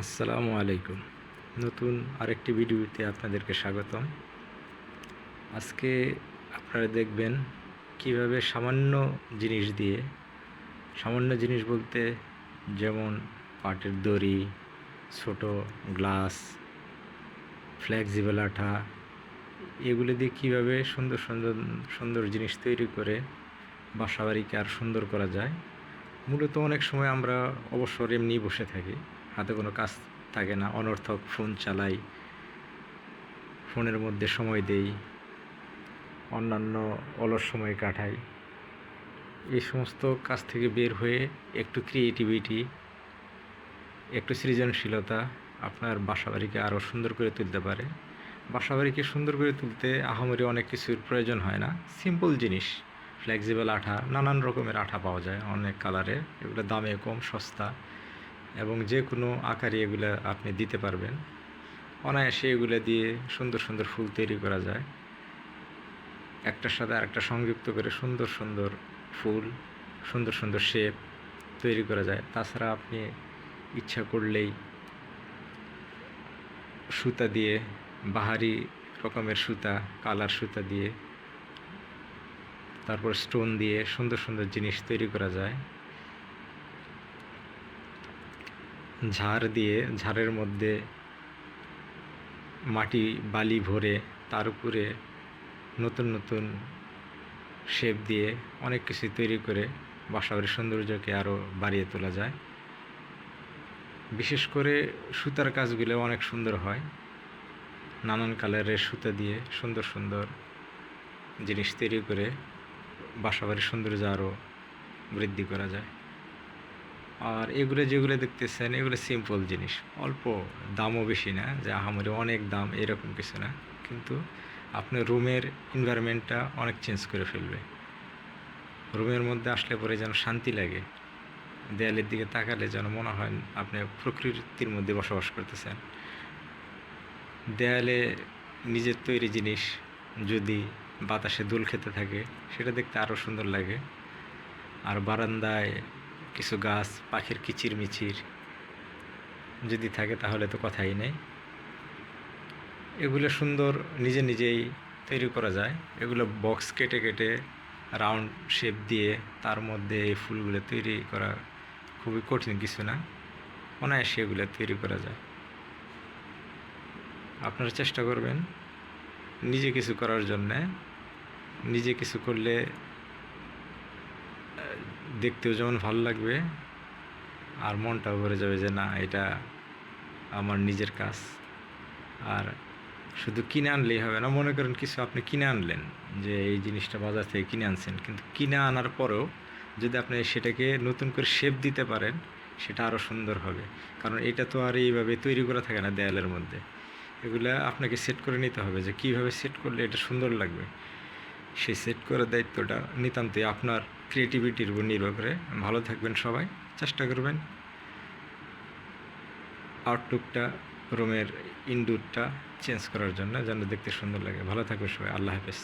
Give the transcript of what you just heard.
আসসালামু আলাইকুম। নতুন আরেকটি ভিডিওতে আপনাদেরকে স্বাগতম। আজকে আপনারা দেখবেন কীভাবে সামান্য জিনিস দিয়ে, সামান্য জিনিস বলতে যেমন পাটের দড়ি, ছোট গ্লাস, ফ্লেক্সিবল আঠা, এগুলো দিয়ে কীভাবে সুন্দর সুন্দর সুন্দর জিনিস তৈরি করে বাসাবাড়িকে আর সুন্দর করা যায়, মূলত অনেক সময় আমরা অবসর এমনি বসে থাকি। হাতে কোনো কাজ থাকে না, অনর্থক ফোন চালাই, ফোনের মধ্যে সময় দেই, অন্যান্য অলস সময় কাটাই। এই সমস্ত কাজ থেকে বের হয়ে একটু ক্রিয়েটিভিটি একটু সৃজনশীলতা আপনার বাসাবাড়িকে আরও সুন্দর করে তুলতে পারে। বাসাবাড়িকে সুন্দর করে তুলতে আহামরি অনেক কিছুর প্রয়োজন হয় না। সিম্পল জিনিস ফ্লেক্সিবল আঠা, নানান রকমের আঠা পাওয়া যায়, অনেক কালারের এগুলো দামে কম, সস্তা। এবং যে কোনো আকারে এগুলো আপনি দিতে পারবেন। অনায়াসে এগুলো দিয়ে সুন্দর সুন্দর ফুল তৈরি করা যায়। একটার সাথে আরেকটা সংযুক্ত করে সুন্দর সুন্দর ফুল, সুন্দর সুন্দর শেপ তৈরি করা যায়। তাছাড়া আপনি ইচ্ছা করলেই সুতা দিয়ে, বাহারি রকমের সুতা, কালার সুতা দিয়ে, তারপর স্টোন দিয়ে সুন্দর সুন্দর জিনিস তৈরি করা যায়। ঝাড় দিয়ে, ঝাড়ের মধ্যে মাটি, বালি ভরে তার উপরে নতুন নতুন শেপ দিয়ে অনেক কিছু তৈরি করে বাসাবাড়ির সৌন্দর্যকে আরও বাড়িয়ে তোলা যায়। বিশেষ করে সুতার কাজগুলো অনেক সুন্দর হয়। নানান কালারের সুতা দিয়ে সুন্দর সুন্দর জিনিস তৈরি করে বাসাবাড়ির সৌন্দর্য আরও বৃদ্ধি করা যায়। আর এগুলো যেগুলো দেখতেছেন, এগুলো সিম্পল জিনিস। অল্প দামও বেশি না, যে আহামরি অনেক দাম এরকম কিছু না। কিন্তু আপনার রুমের এনভায়রনমেন্টটা অনেক চেঞ্জ করে ফেলবে। রুমের মধ্যে আসলে পরে যেন শান্তি লাগে। দেয়ালের দিকে তাকালে যেন মনে হয় আপনি প্রকৃতির মধ্যে বসবাস করতেছেন। দেয়ালে নিজের তৈরি জিনিস যদি বাতাসে দুল খেতে থাকে, সেটা দেখতে আরও সুন্দর লাগে। আর বারান্দায় কিছু গাছ, পাখির কিচির মিচির যদি থাকে তাহলে তো কথাই নেই। এগুলো সুন্দর নিজে নিজেই তৈরি করা যায়। এগুলো বক্স কেটে কেটে রাউন্ড শেপ দিয়ে তার মধ্যে এই ফুলগুলো তৈরি করা খুবই কঠিন কিছু না। অনায়াসে এগুলো তৈরি করা যায়। আপনারা চেষ্টা করবেন নিজে কিছু করার জন্যে। নিজে কিছু করলে দেখতেও যেমন ভালো লাগবে, আর মনটাও ভরে যাবে যে না, এটা আমার নিজের কাজ। আর শুধু কিনে আনলেই হবে না, মনে করেন কিছু আপনি কিনে আনলেন, যে এই জিনিসটা বাজার থেকে কিনে আনছেন, কিন্তু কিনে আনার পরেও যদি আপনি সেটাকে নতুন করে শেপ দিতে পারেন, সেটা আরও সুন্দর হবে। কারণ এটা তো আর এইভাবে তৈরি করা থাকে না দেয়ালের মধ্যে। এগুলা আপনাকে সেট করে নিতে হবে যে কীভাবে সেট করলে এটা সুন্দর লাগবে। সেই সেট করার দায়িত্বটা নিতান্তই আপনার ক্রিয়েটিভিটির উপর নির্ভর করে। ভালো থাকবেন সবাই, চেষ্টা করবেন আউটলুকটা রুমের ইনডোরটা চেঞ্জ করার জন্য যেন দেখতে সুন্দর লাগে। ভালো থাকবে সবাই, আল্লাহ হাফেজ।